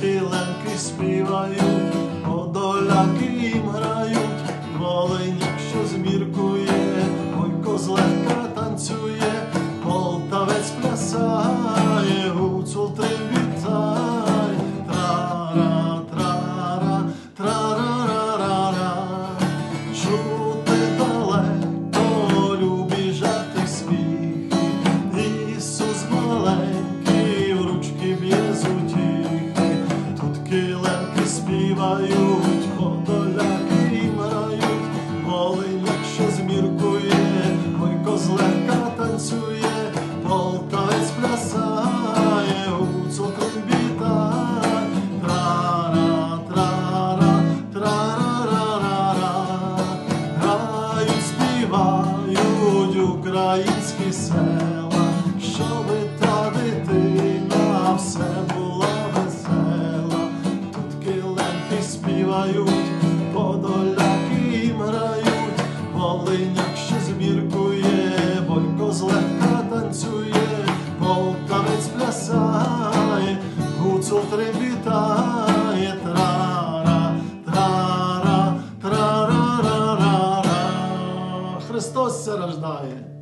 киленки співають, одоляки. співають, ходоляки і мають, Волинь якщо зміркує, Бойко злегка танцює, Полтавець плясає, у цокру біта, трара, трара, трарарара, грають, співають українські села. Співають, подоляки їм грають, Волиняк ще зміркує, Болько злегка танцює, полтавець плясає, гуцул трепітає, трара, трара, трара-ра-ра-ра. Христос се рождає.